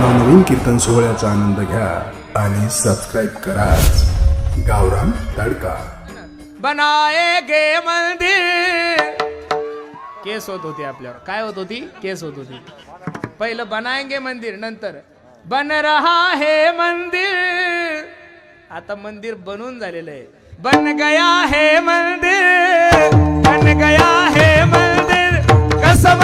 नवनवीन कीर्तन सोहळ्याचा आनंद घ्या आणि सबस्क्राईब करा. गावराम तडका. बनाएगे मंदिर. केस होत होती आपल्यावर. काय होत होती? केस होत होती. पहिलं बनाएंगे मंदिर नंतर बन रहा है मंदिर. आता मंदिर बनून झालेलं आहे. बन गया हे मंदिर. बन गया हे मंदिर. कसं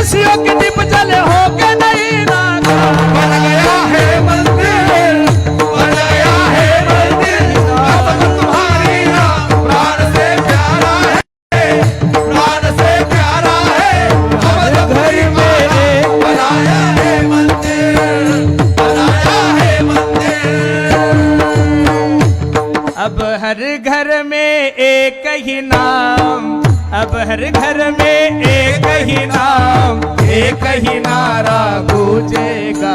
खुशियों के दीप जले हो के नहीं बन गया है मंदिर, बन गया है मंदिर। तुम्हारी राम प्राण से प्यारा है, प्राण से प्यारा है। अब घर मेरे, बनाया है मंदिर, बनाया है मंदिर। अब हर घर में एक ही नाम। अब हर घर में एक ही नाम, एक ही नारा गूंजेगा।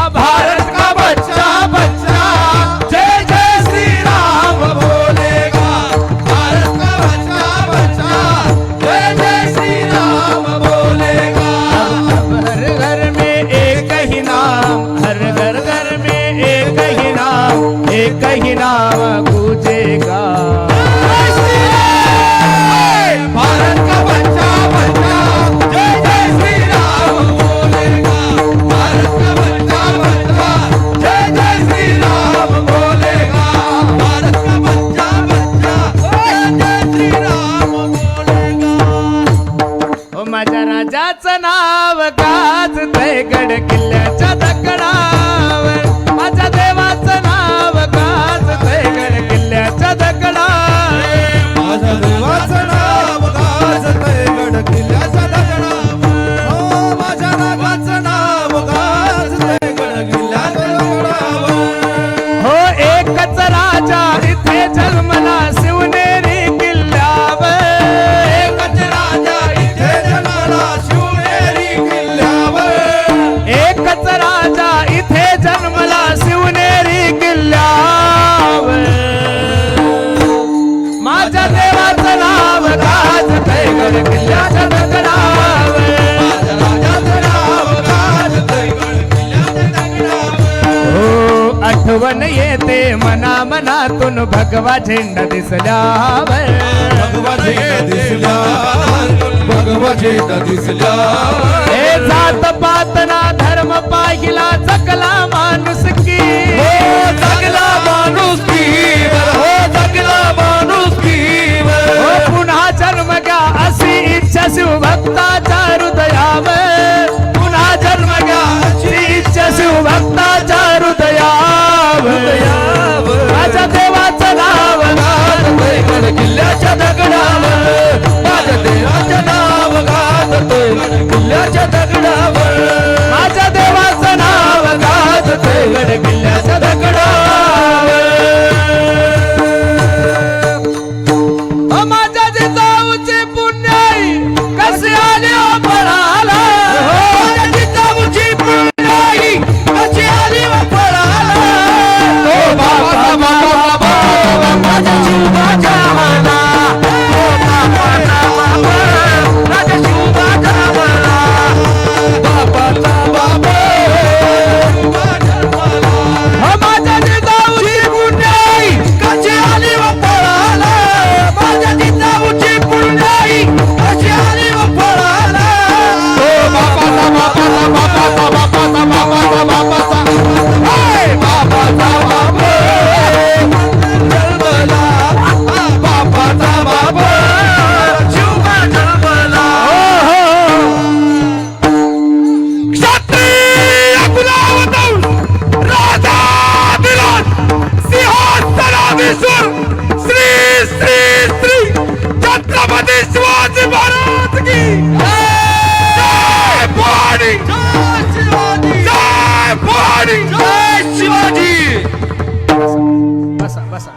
अब भारत का बच्चा बच्चा, जय जय श्री राम बोलेगा। भारत का बच्चा बच्चा, जय जय श्री राम बोलेगा। अब हर घर में एक ही नाम, हर घर घर में एक ही नाम, एक ही नाम माझ्या राजाचं नाव गाजतंय गड किल्ल्याच्या दगडा आठवण येते मना मनातून भगवा झेंडा दिसल्यावर. भगवा झेंडा दिसला भगवा झेंडा दिसला हे जात पात ना धर्म पाहिला जगला माणूस की. हो जगला माणूस कीवर हो जगला माणूस हो कीवर पुन्हा जन्म घ्या अशी इच्छा शिवभक्ताच्या हृदयावर. किल्ल्याच्या दगडावर. माझ्या देवाचं नाव गाजते गड किल्ल्या शिवाजी. जय शिवाजी. बसा बसा.